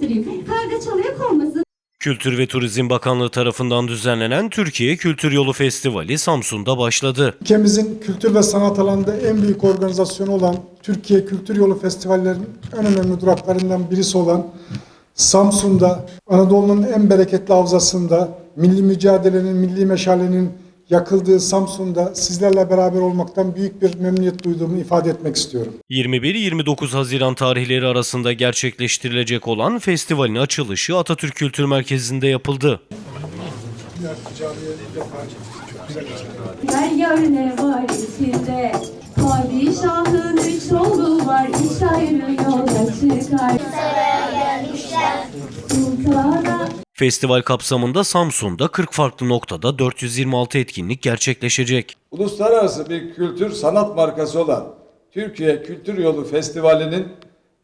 göstereyim. Karga çalıya konmasın. Kültür ve Turizm Bakanlığı tarafından düzenlenen Türkiye Kültür Yolu Festivali Samsun'da başladı. Ülkemizin kültür ve sanat alanında en büyük organizasyonu olan Türkiye Kültür Yolu Festivallerinin en önemli duraklarından birisi olan Samsun'da, Anadolu'nun en bereketli havzasında, milli mücadelenin, milli meşalenin yakıldığı Samsun'da sizlerle beraber olmaktan büyük bir memnuniyet duyduğumu ifade etmek istiyorum. 21-29 Haziran tarihleri arasında gerçekleştirilecek olan festivalin açılışı Atatürk Kültür Merkezi'nde yapıldı. Her yer ne var içinde. Padişahın üç oğlu var. İş ayrı yola çıkar. Festival kapsamında Samsun'da 40 farklı noktada 426 etkinlik gerçekleşecek. Uluslararası bir kültür sanat markası olan Türkiye Kültür Yolu Festivali'nin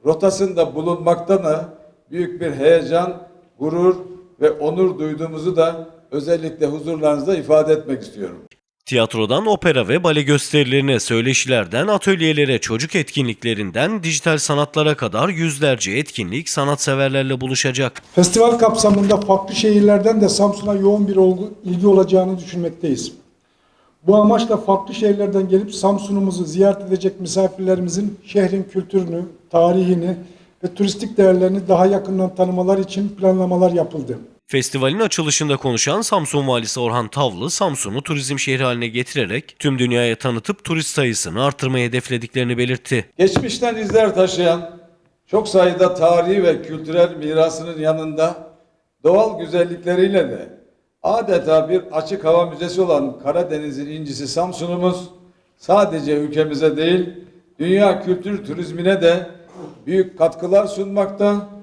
rotasında bulunmaktan da büyük bir heyecan, gurur ve onur duyduğumuzu da özellikle huzurlarınızda ifade etmek istiyorum. Tiyatrodan opera ve bale gösterilerine, söyleşilerden atölyelere, çocuk etkinliklerinden dijital sanatlara kadar yüzlerce etkinlik sanatseverlerle buluşacak. Festival kapsamında farklı şehirlerden de Samsun'a yoğun bir ilgi olacağını düşünmekteyiz. Bu amaçla farklı şehirlerden gelip Samsun'umuzu ziyaret edecek misafirlerimizin şehrin kültürünü, tarihini ve turistik değerlerini daha yakından tanımalar için planlamalar yapıldı. Festivalin açılışında konuşan Samsun Valisi Orhan Tavlı, Samsun'u turizm şehri haline getirerek tüm dünyaya tanıtıp turist sayısını artırmayı hedeflediklerini belirtti. Geçmişten izler taşıyan çok sayıda tarihi ve kültürel mirasının yanında doğal güzellikleriyle de adeta bir açık hava müzesi olan Karadeniz'in incisi Samsun'umuz sadece ülkemize değil dünya kültür turizmine de büyük katkılar sunmakta.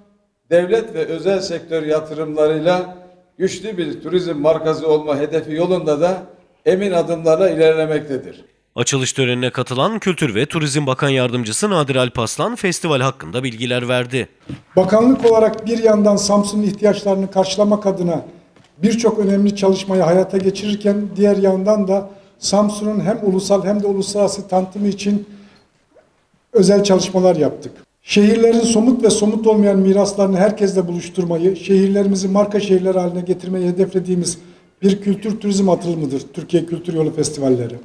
Devlet ve özel sektör yatırımlarıyla güçlü bir turizm markası olma hedefi yolunda da emin adımlarla ilerlemektedir. Açılış törenine katılan Kültür ve Turizm Bakan Yardımcısı Nadir Alpaslan festival hakkında bilgiler verdi. Bakanlık olarak bir yandan Samsun'un ihtiyaçlarını karşılamak adına birçok önemli çalışmayı hayata geçirirken diğer yandan da Samsun'un hem ulusal hem de uluslararası tanıtımı için özel çalışmalar yaptık. Şehirlerin somut ve somut olmayan miraslarını herkesle buluşturmayı, şehirlerimizi marka şehirler haline getirmeyi hedeflediğimiz bir kültür turizm atılımıdır Türkiye Kültür Yolu Festivalleri.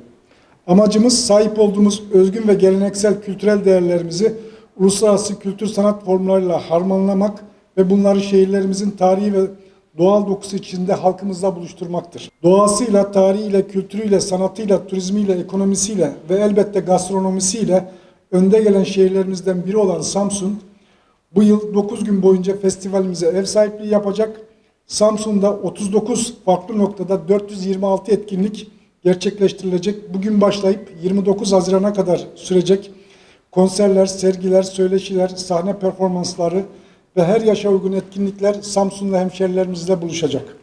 Amacımız sahip olduğumuz özgün ve geleneksel kültürel değerlerimizi uluslararası kültür sanat formlarıyla harmanlamak ve bunları şehirlerimizin tarihi ve doğal dokusu içinde halkımızla buluşturmaktır. Doğasıyla, tarihiyle, kültürüyle, sanatıyla, turizmiyle, ekonomisiyle ve elbette gastronomisiyle önde gelen şehirlerimizden biri olan Samsun, bu yıl 9 gün boyunca festivalimize ev sahipliği yapacak. Samsun'da 39 farklı noktada 426 etkinlik gerçekleştirilecek. Bugün başlayıp 29 Haziran'a kadar sürecek konserler, sergiler, söyleşiler, sahne performansları ve her yaşa uygun etkinlikler Samsun'la hemşerilerimizle buluşacak.